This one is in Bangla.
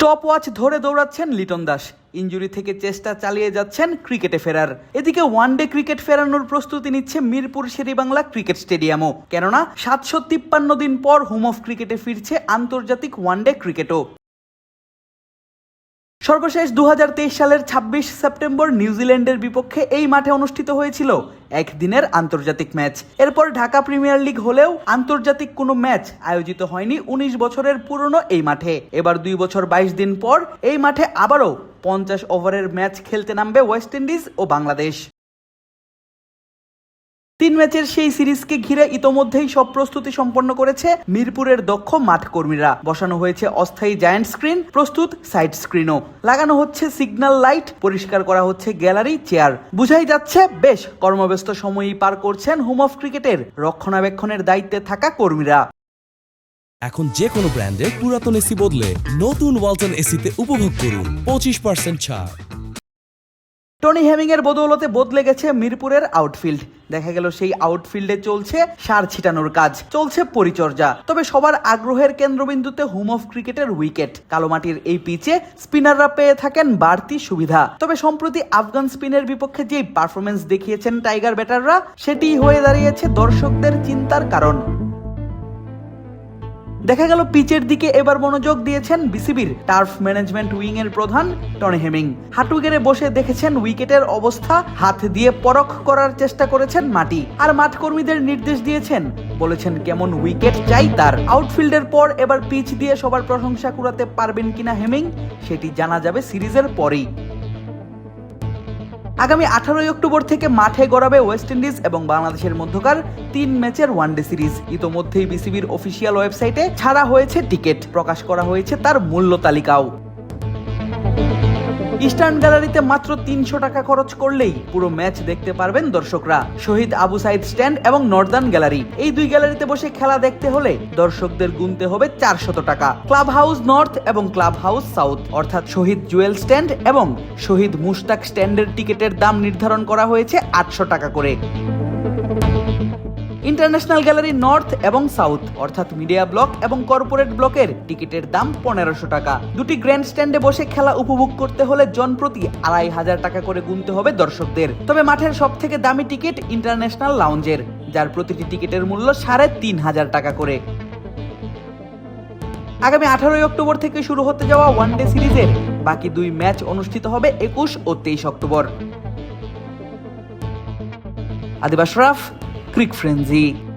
স্টপ ওয়াচ ধরে দৌড়াচ্ছেন লিটন দাস। ইঞ্জুরি থেকে চেষ্টা চালিয়ে যাচ্ছেন ক্রিকেটে ফেরার। এদিকে ওয়ানডে ক্রিকেট ফেরানোর প্রস্তুতি নিচ্ছে মিরপুর শেরিবাংলা ক্রিকেট স্টেডিয়ামও। কেননা সাতশো তিপ্পান্ন দিন পর হোম অফ ক্রিকেটে ফিরছে আন্তর্জাতিক ওয়ানডে ক্রিকেটও। সর্বশেষ দু হাজার তেইশ সালের ২৬ সেপ্টেম্বর নিউজিল্যান্ডের বিপক্ষে এই মাঠে অনুষ্ঠিত হয়েছিল একদিনের আন্তর্জাতিক ম্যাচ। এরপর ঢাকা প্রিমিয়ার লিগ হলেও আন্তর্জাতিক কোনো ম্যাচ আয়োজিত হয়নি উনিশ বছরের পুরনো এই মাঠে। এবার দুই বছর বাইশ দিন পর এই মাঠে আবারও পঞ্চাশ ওভারের ম্যাচ খেলতে নামবে ওয়েস্ট ইন্ডিজ ও বাংলাদেশ। তিন ম্যাচের সেই সিরিজকে ঘিরে ইতোমধ্যেই সব প্রস্তুতি সম্পন্ন করেছে মিরপুরের দক্ষ মাঠ কর্মীরা বসানো হয়েছে অস্থায়ী জায়ান্ট স্ক্রিন প্রস্তুত সাইড স্ক্রিনও লাগানো হচ্ছে সিগন্যাল লাইট পরিষ্কার করা হচ্ছে গ্যালারি চেয়ার বুঝাই যাচ্ছে, বেশ, কর্মব্যস্ত সময়ই পার করছেন হোম অফ ক্রিকেটের রক্ষণাবেক্ষণের দায়িত্বে থাকা কর্মীরা। এখন যে কোনো ব্র্যান্ডের পুরাতন এসি বদলে নতুন ওয়ালটন এসিতে উপভোগ করুন। পঁচিশ পার্সেন্ট ছাড়। টনি হ্যামিং এর বদৌলতে বদলে গেছে মিরপুরের আউটফিল্ড দেখা গেল সেই আউটফিল্ডে চলছে সার ছিটানোর কাজ, চলছে পরিচর্যা। তবে সবার আগ্রহের কেন্দ্রবিন্দুতে হোম অফ ক্রিকেটের উইকেট। কালোমাটির এই পিচে স্পিনাররা পেয়ে থাকেন বাড়তি সুবিধা। তবে সম্প্রতি আফগান স্পিনের বিপক্ষে যেই পারফরমেন্স দেখিয়েছেন টাইগার ব্যাটাররা সেটি হয়ে দাঁড়িয়েছে দর্শকদের চিন্তার কারণ। দেখা গেল পিচের দিকে এবার মনোযোগ দিয়েছেন বিসিবির টার্ফ ম্যানেজমেন্ট উইং এর প্রধান টনি হেমিং। হাঁটু গেড়ে বসে দেখেছেন উইকেটের অবস্থা, হাত দিয়ে পরখ করার চেষ্টা করেছেন মাটি। আর মাঠ কর্মীদের নির্দেশ দিয়েছেন, বলেছেন কেমন উইকেট চাই তার। আউটফিল্ডের পর এবার পিচ দিয়ে সবার প্রশংসা কুড়াতে পারবেন কিনা হেমিং, সেটি জানা যাবে সিরিজের পরেই। আগামী আঠারোই অক্টোবর থেকে মাঠে গড়াবে ওয়েস্ট ইন্ডিজ এবং বাংলাদেশের মধ্যকার তিন ম্যাচের ওয়ানডে সিরিজ। ইতোমধ্যেই বিসিবির অফিসিয়াল ওয়েবসাইটে ছাড়া হয়েছে টিকিট। প্রকাশ করা হয়েছে তার মূল্য তালিকাও। ইস্টার্ন গ্যালারিতে মাত্র তিনশো টাকা খরচ করলেই পুরো ম্যাচ দেখতে পারবেন দর্শকরা। শহীদ আবু সাইদ স্ট্যান্ড এবং নর্দার্ন গ্যালারি। এই দুই গ্যালারিতে বসে খেলা দেখতে হলে দর্শকদের গুনতে হবে চারশত টাকা। ক্লাব হাউস নর্থ এবং ক্লাব হাউস সাউথ। অর্থাৎ শহীদ জুয়েল স্ট্যান্ড এবং শহীদ মুশতাক স্ট্যান্ডের টিকিটের দাম নির্ধারণ করা হয়েছে আটশো টাকা করে। ইন্টারন্যাশনাল গ্যালারি নর্থ এবং সাউথ, অর্থাৎ মিডিয়া ব্লক এবং কর্পোরেট ব্লকের টিকিটের দাম পনেরোশো টাকা। দুটি গ্র্যান্ড স্ট্যান্ডে বসে খেলা উপভোগ করতে হলে জনপ্রতি আড়াই হাজার টাকা করে গুনতে হবে দর্শকদের। তবে মাঠের সব থেকে দামি টিকিট ইন্টারন্যাশনাল লাউঞ্জের, যার প্রতিটি টিকিটের মূল্য সাড়ে তিন হাজার টাকা করে। আগামী আঠারোই অক্টোবর থেকে শুরু হতে যাওয়া ওয়ানডে সিরিজের বাকি দুই ম্যাচ অনুষ্ঠিত হবে একুশ ও তেইশ অক্টোবর। আদিবাস রাফ electric frenzy.